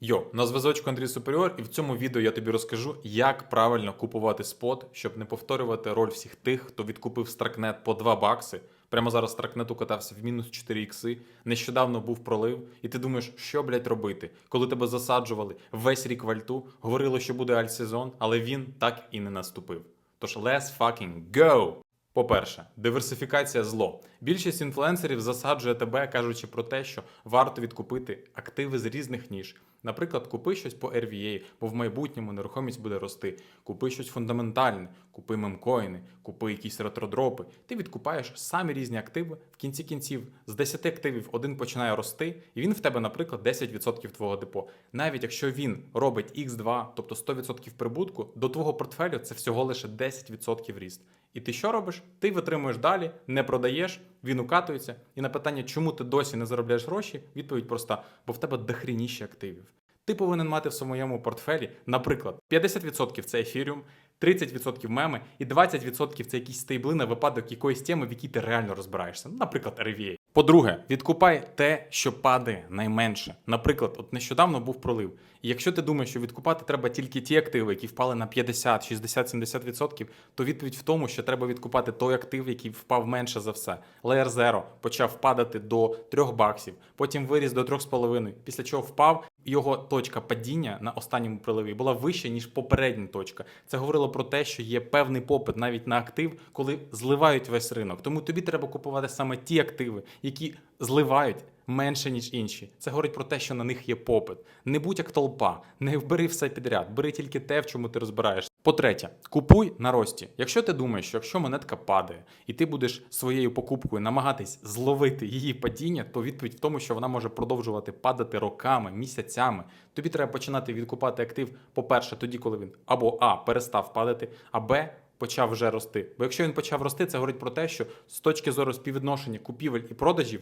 Йо, на зв'язочку Андрій Суперіор, і в цьому відео я тобі розкажу, як правильно купувати спот, щоб не повторювати роль всіх тих, хто відкупив Стракнет по 2 бакси. Прямо зараз Стракнет укатався в мінус 4 ікси. Нещодавно був пролив, і ти думаєш, що блядь, робити, коли тебе засаджували весь рік в альту, говорили, що буде альтсезон, але він так і не наступив. Тож let's fucking go! По-перше, диверсифікація зло. Більшість інфлюенсерів засаджує тебе, кажучи про те, що варто відкупити активи з різних ніж. Наприклад, купи щось по RVA, бо в майбутньому нерухомість буде рости. Купи щось фундаментальне, купи мемкоїни, купи якісь ретродропи. Ти відкупаєш самі різні активи. В кінці кінців з 10 активів один починає рости, і він в тебе, наприклад, 10% твого депо. Навіть якщо він робить X2, тобто 100% прибутку, до твого портфелю це всього лише 10% ріст. І ти що робиш? Ти витримуєш далі, не продаєш, він укатується. І на питання, чому ти досі не заробляєш гроші, відповідь проста: бо в тебе дохрініші активів. Ти повинен мати в своєму портфелі, наприклад, 50% це ефіріум, 30% меми і 20% це якісь стейбли на випадок якоїсь теми, в якій ти реально розбираєшся. Наприклад, RVA. По-друге, відкупай те, що падає найменше. Наприклад, от нещодавно був пролив. І якщо ти думаєш, що відкупати треба тільки ті активи, які впали на 50, 60, 70%, то відповідь в тому, що треба відкупати той актив, який впав менше за все. Layer Zero почав падати до 3 баксів, потім виріс до 3,5, після чого впав. Його точка падіння на останньому приливі була вища, ніж попередня точка. Це говорило про те, що є певний попит навіть на актив, коли зливають весь ринок. Тому тобі треба купувати саме ті активи, які зливають менше, ніж інші. Це говорить про те, що на них є попит. Не будь як толпа, не бери все підряд, бери тільки те, в чому ти розбираєшся. По-третє, купуй на рості. Якщо ти думаєш, що якщо монетка падає, і ти будеш своєю покупкою намагатись зловити її падіння, то відповідь в тому, що вона може продовжувати падати роками, місяцями. Тобі треба починати відкупати актив, по-перше, тоді, коли він або А перестав падати, а Б. Почав вже рости. Бо якщо він почав рости, це говорить про те, що з точки зору співвідношення купівель і продажів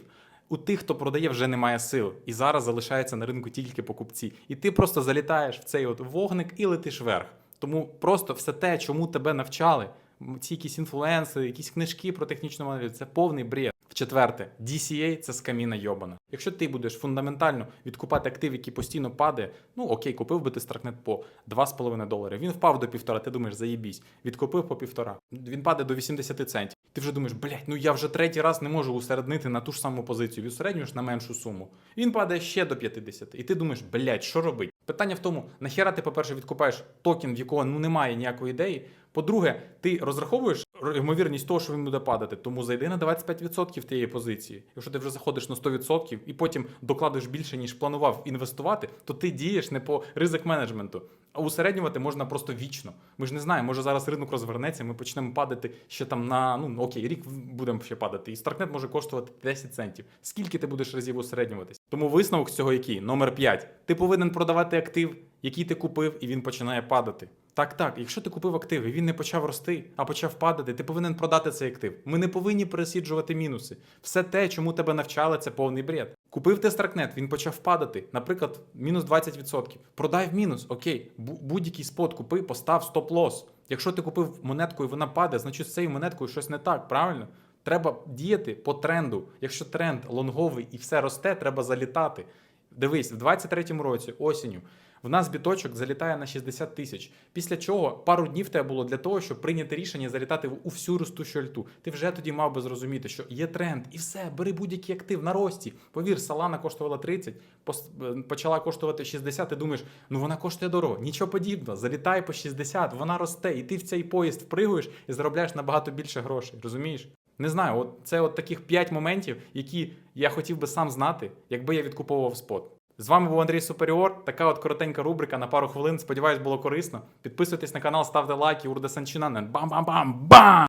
у тих, хто продає, вже немає сил, і зараз залишається на ринку тільки покупці. І ти просто залітаєш в цей от вогник і летиш вверх. Тому просто все те, чому тебе навчали, ці якісь інфлюенси, якісь книжки про технічну модель, це повний бред. В-четверте, DCA – це скаміна йобана. Якщо ти будеш фундаментально відкупати актив, який постійно падає, ну окей, купив би ти стракнет по 2,5 долари. Він впав до півтора, ти думаєш, заєбісь. Відкупив по півтора. Він падає до 80 центів. Ти вже думаєш, блядь, ну я вже третій раз не можу усереднити на ту ж саму позицію. Усереднюєш на меншу суму. Він падає ще до 50. І ти думаєш, блядь, що робить? Питання в тому, нахера ти, по-перше, відкупаєш токен, в якого ну немає ніякої ідеї. По-друге, ти розраховуєш ймовірність того, що він буде падати, тому зайди на 25% тієї позиції. Якщо ти вже заходиш на 100% і потім докладеш більше, ніж планував інвестувати, то ти дієш не по ризик менеджменту. А усереднювати можна просто вічно. Ми ж не знаємо, може зараз ринок розвернеться, ми почнемо падати ще там на ну окей, рік будемо ще падати. І Старкнет може коштувати 10 центів. Скільки ти будеш разів усереднюватись? Тому висновок з цього який? Номер 5. Ти повинен продавати актив, який ти купив, і він починає падати. Так, так, якщо ти купив актив і він не почав рости, а почав падати, ти повинен продати цей актив. Ми не повинні пересіджувати мінуси. Все те, чому тебе навчали, це повний бред. Купив ти Старкнет, він почав падати, наприклад, мінус 20%. Продай в мінус, окей, будь-який спот купи, постав стоп-лос. Якщо ти купив монетку і вона падає, значить з цією монеткою щось не так, правильно? Треба діяти по тренду. Якщо тренд лонговий і все росте, треба залітати. Дивись, в 23-му році, осінню, в нас біточок залітає на 60 тисяч. Після чого пару днів тебе було для того, щоб прийняти рішення залітати у всю ростущу альту. Ти вже тоді мав би зрозуміти, що є тренд, і все, бери будь-який актив на рості. Повір, Салана коштувала 30, е, почала коштувати 60, ти думаєш, ну вона коштує дорого. Нічого подібного, залітай по 60, вона росте, і ти в цей поїзд впригуєш і заробляєш набагато більше грошей. Розумієш? Не знаю, от це от таких 5 моментів, які я хотів би сам знати, якби я відкуповував спот. З вами був Андрій Суперіор. Така от коротенька рубрика на пару хвилин. Сподіваюсь, було корисно. Підписуйтесь на канал, ставте лайки, Урда санчинанен. Бам-бам-бам! Бам!